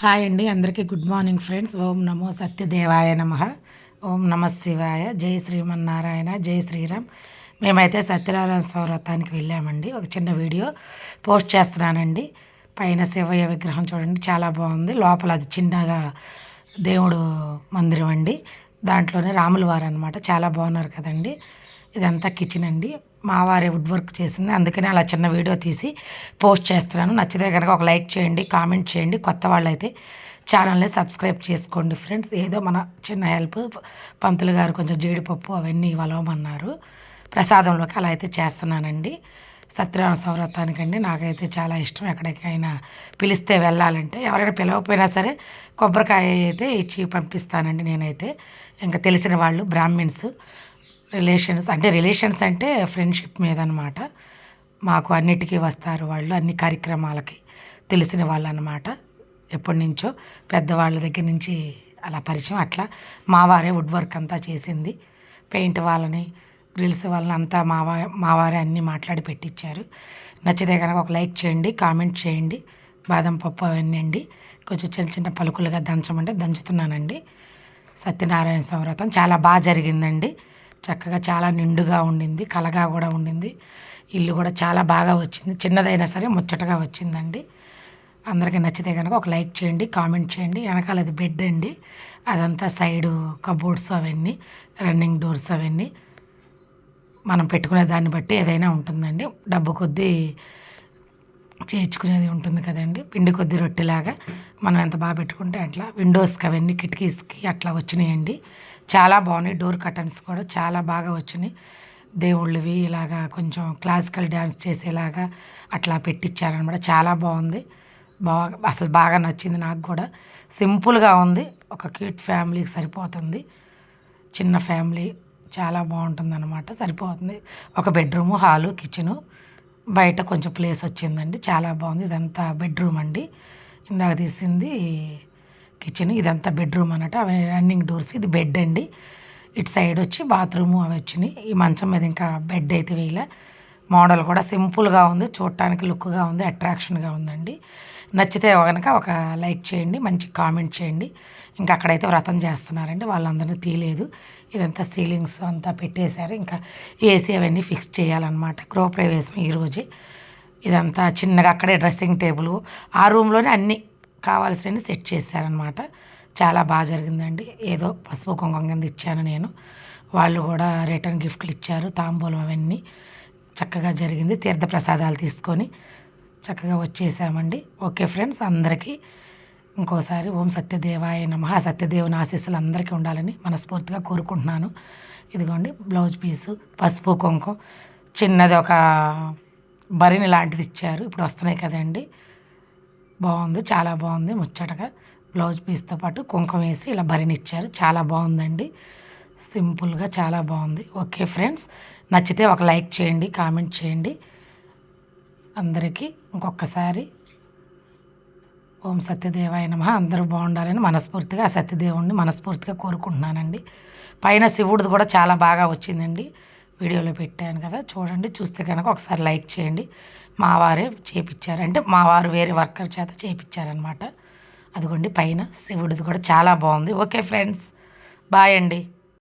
Hi అండి అందరికీ good morning friends. ఓం నమో సత్యదేవాయ నమ. ఓం నమ శివాయ. జై శ్రీమన్నారాయణ జై శ్రీరామ్. మేమైతే సత్యనారాయణ స్వరథానికి వెళ్ళామండి. ఒక చిన్న వీడియో పోస్ట్ చేస్తున్నానండి. పైన శివయ్య విగ్రహం చూడండి చాలా బాగుంది. లోపల అది చిన్నగా దేవుడు మందిరం అండి. దాంట్లోనే రాముల వారు అనమాట చాలా బాగున్నారు కదండి. ఇదంతా కిచెన్ అండి. మా వారే వుడ్ వర్క్ చేసింది. అందుకనే అలా చిన్న వీడియో తీసి పోస్ట్ చేస్తున్నాను. నచ్చితే కనుక ఒక లైక్ చేయండి కామెంట్ చేయండి. కొత్త వాళ్ళైతే ఛానల్ని సబ్స్క్రైబ్ చేసుకోండి ఫ్రెండ్స్. ఏదో మన చిన్న హెల్ప్ పంతులు గారు కొంచెం జీడిపప్పు అవన్నీ ఇవ్వమన్నారు ప్రసాదంలోకి అలా అయితే చేస్తున్నానండి. సత్యనారాయణ సౌరతానికండి నాకైతే చాలా ఇష్టం ఎక్కడికైనా పిలిస్తే వెళ్ళాలంటే. ఎవరైనా పిలవకపోయినా సరే కొబ్బరికాయ అయితే ఇచ్చి పంపిస్తానండి నేనైతే. ఇంకా తెలిసిన వాళ్ళు బ్రాహ్మిన్స్ రిలేషన్స్ అంటే రిలేషన్స్ అంటే ఫ్రెండ్షిప్ మీద అనమాట మాకు అన్నిటికీ వస్తారు వాళ్ళు అన్ని కార్యక్రమాలకి తెలిసిన వాళ్ళు అనమాట ఎప్పటి నుంచో పెద్దవాళ్ళ దగ్గర నుంచి అలా పరిచయం అట్లా మా వారే వుడ్ వర్క్ అంతా చేసింది. పెయింట్ వాళ్ళని గ్రిల్స్ వాళ్ళని అంతా మావా మావారే అన్నీ మాట్లాడి పెట్టించారు నచ్చితే కనుక ఒక లైక్ చేయండి కామెంట్ చేయండి బాదం పప్పు అవన్నీ అండి. కొంచెం చిన్న చిన్న పలుకులుగా దంచమంటే దంచుతున్నానండి. సత్యనారాయణ సంవ్రతం చాలా బాగా జరిగిందండి. చక్కగా చాలా నిండుగా ఉండింది కలగా కూడా ఉండింది. ఇల్లు కూడా చాలా బాగా వచ్చింది. చిన్నదైనా సరే ముచ్చటగా వచ్చిందండి. అందరికీ నచ్చితే కనుక ఒక లైక్ చేయండి కామెంట్ చేయండి. వెనకాల అది బెడ్ అండి. అదంతా సైడు కబోర్డ్స్ అవన్నీ రన్నింగ్ డోర్స్ అవన్నీ. మనం పెట్టుకునే దాన్ని బట్టి ఏదైనా ఉంటుందండి. డబ్బు కొద్దీ చేయించుకునేది ఉంటుంది కదండి. పిండి కొద్ది రొట్టెలాగా మనం ఎంత బాగా పెట్టుకుంటే అట్లా విండోస్కి అవన్నీ కిటికీస్కి అట్లా వచ్చినాయండి. చాలా బాగున్నాయి. డోర్ కర్టన్స్ కూడా చాలా బాగా వచ్చినాయి. దేవుళ్ళవి ఇలాగా కొంచెం క్లాసికల్ డ్యాన్స్ చేసేలాగా అట్లా పెట్టించారనమాట చాలా బాగుంది. బాగా అసలు బాగా నచ్చింది నాకు కూడా. సింపుల్గా ఉంది. ఒక క్యూట్ ఫ్యామిలీకి సరిపోతుంది. చిన్న ఫ్యామిలీ చాలా బాగుంటుంది అనమాట సరిపోతుంది. ఒక బెడ్రూము హాలు కిచెను. బయట కొంచెం ప్లేస్ వచ్చిందండి. చాలా బాగుంది. ఇదంతా బెడ్రూమ్ అండి. ఇందాక తీసింది కిచెన్. ఇదంతా బెడ్రూమ్ అన్నట్టు అవి రన్నింగ్ డోర్స్. ఇది బెడ్ అండి. ఇటు సైడ్ వచ్చి బాత్రూము అవి వచ్చినాయి. ఈ మంచం మీద ఇంకా బెడ్ అయితే వేయలే. మోడల్ కూడా సింపుల్గా ఉంది చూడటానికి లుక్గా ఉంది అట్రాక్షన్గా ఉందండి. నచ్చితే కనుక ఒక లైక్ చేయండి మంచి కామెంట్ చేయండి. ఇంకా అక్కడైతే వ్రతం చేస్తున్నారండి వాళ్ళందరినీ తీయలేదు. ఇదంతా సీలింగ్స్ అంతా పెట్టేశారు. ఇంకా ఏసీ అవన్నీ ఫిక్స్ చేయాలన్నమాట గృహప్రవేశం ఈరోజే ఇదంతా చిన్నగా అక్కడే డ్రెస్సింగ్ టేబుల్ ఆ రూమ్లోనే అన్నీ కావాల్సినవి సెట్ చేశారనమాట చాలా బాగా జరిగిందండి. ఏదో పసుపు కుంకుమ కింద ఇచ్చాను నేను. వాళ్ళు కూడా రిటర్న్ గిఫ్ట్లు ఇచ్చారు తాంబూలం అవన్నీ. చక్కగా జరిగింది. తీర్థ ప్రసాదాలు తీసుకొని చక్కగా వచ్చేసామండి. ఓకే ఫ్రెండ్స్ అందరికీ ఇంకోసారి ఓం సత్యదేవాయ నమ. సత్యదేవుని ఆశీస్సులు అందరికీ ఉండాలని మనస్ఫూర్తిగా కోరుకుంటున్నాను. ఇదిగోండి బ్లౌజ్ పీసు పసుపు కుంకుమ. చిన్నది ఒక బరిని లాంటిది ఇచ్చారు. ఇప్పుడు వస్తున్నాయి కదండి. బాగుంది చాలా బాగుంది ముచ్చటగా. బ్లౌజ్ పీస్తో పాటు కుంకుమ వేసి ఇలా భరిని ఇచ్చారు. చాలా బాగుందండి. సింపుల్గా చాలా బాగుంది. ఓకే ఫ్రెండ్స్ నచ్చితే ఒక లైక్ చేయండి కామెంట్ చేయండి. అందరికీ ఇంకొకసారి ఓం సత్యదేవాయ నమ. అందరూ బాగుండాలని మనస్ఫూర్తిగా ఆ సత్యదేవుణ్ణి మనస్ఫూర్తిగా కోరుకుంటున్నానండి. పైన శివుడిది కూడా చాలా బాగా వచ్చిందండి. వీడియోలో పెట్టాను కదా చూడండి చూస్తే కనుక ఒకసారి లైక్ చేయండి. మా వారే చేపించారు అంటే మా వారు వేరే వర్కర్ చేత చేపించారనమాట అదిగోండి పైన శివుడిది కూడా చాలా బాగుంది. ఓకే ఫ్రెండ్స్ బాయ్ అండి.